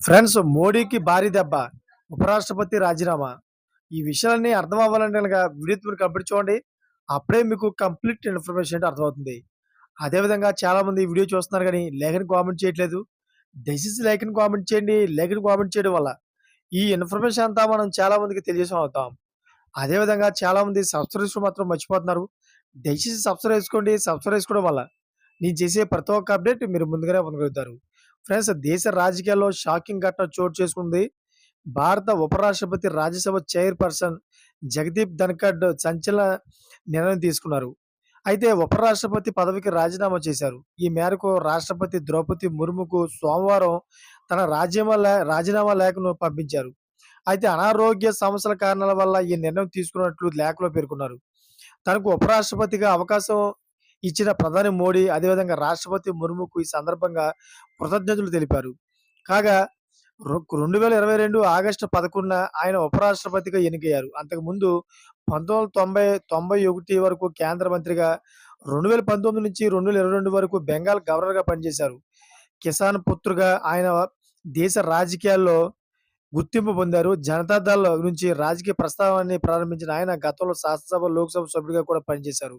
Friends మోడీకి భారీ దెబ్బ ఉపరాష్ట్రపతి రాజీనామా. ఈ విషయాలన్నీ అర్థం అవ్వాలంటే కనుక వీడియో మీరు కంప్లీట్ చూడండి. అప్పుడే మీకు కంప్లీట్ ఇన్ఫర్మేషన్ అంటే అర్థమవుతుంది. అదేవిధంగా చాలామంది ఈ వీడియో చూస్తున్నారు కానీ లేఖని కామెంట్ చేయట్లేదు. దయచేసి లేఖని కామెంట్ చేయండి. లేఖని కామెంట్ చేయడం వల్ల ఈ ఇన్ఫర్మేషన్ అంతా మనం చాలా మందికి తెలియజేసం అవుతాం. అదేవిధంగా చాలామంది సబ్స్క్రైబ్స్ మాత్రం మర్చిపోతున్నారు. దయచేసి సబ్స్క్రైబ్ చేసుకోండి. సబ్స్క్రైబ్ చేసుకోవడం వల్ల నేను చేసే ప్రతి ఒక్క అప్డేట్ మీరు ముందుగానే పొందగలుగుతారు. ఫ్రెండ్స్ దేశ రాజకీయాల్లో షాకింగ్ ఘటన చోటు చేసుకుంది. భారత ఉపరాష్ట్రపతి రాజ్యసభ చైర్పర్సన్ జగదీప్ ధన్కడ్ సంచలన నిర్ణయం తీసుకున్నారు. అయితే ఉపరాష్ట్రపతి పదవికి రాజీనామా చేశారు. ఈ మేరకు రాష్ట్రపతి ద్రౌపది ముర్ముకు సోమవారం తన రాజ్యమా లే- రాజీనామా లేఖను పంపించారు. అయితే అనారోగ్య సమస్యల కారణాల వల్ల ఈ నిర్ణయం తీసుకున్నట్లు లేఖలో పేర్కొన్నారు. తనకు ఉపరాష్ట్రపతిగా అవకాశం ఇచ్చిన ప్రధాని మోడీ అదేవిధంగా రాష్ట్రపతి ముర్ముకు ఈ సందర్భంగా కృతజ్ఞతలు తెలిపారు. కాగా రెండు వేల ఇరవై రెండు ఆగస్టు పదకొండున ఆయన ఉపరాష్ట్రపతిగా ఎన్నికయ్యారు. అంతకుముందు పంతొమ్మిది వందల తొంభై తొంభై ఒకటి వరకు కేంద్ర మంత్రిగా రెండు వేల పంతొమ్మిది నుంచి రెండు వేల ఇరవై రెండు వరకు బెంగాల్ గవర్నర్గా పనిచేశారు. కిసాన్ పుత్రుగా ఆయన దేశ రాజకీయాల్లో గుర్తింపు పొందారు. జనతాదళ్ నుంచి రాజకీయ ప్రస్తావాన్ని ప్రారంభించిన ఆయన గతంలో శాసనసభ లోక్సభ సభ్యుడిగా కూడా పనిచేశారు.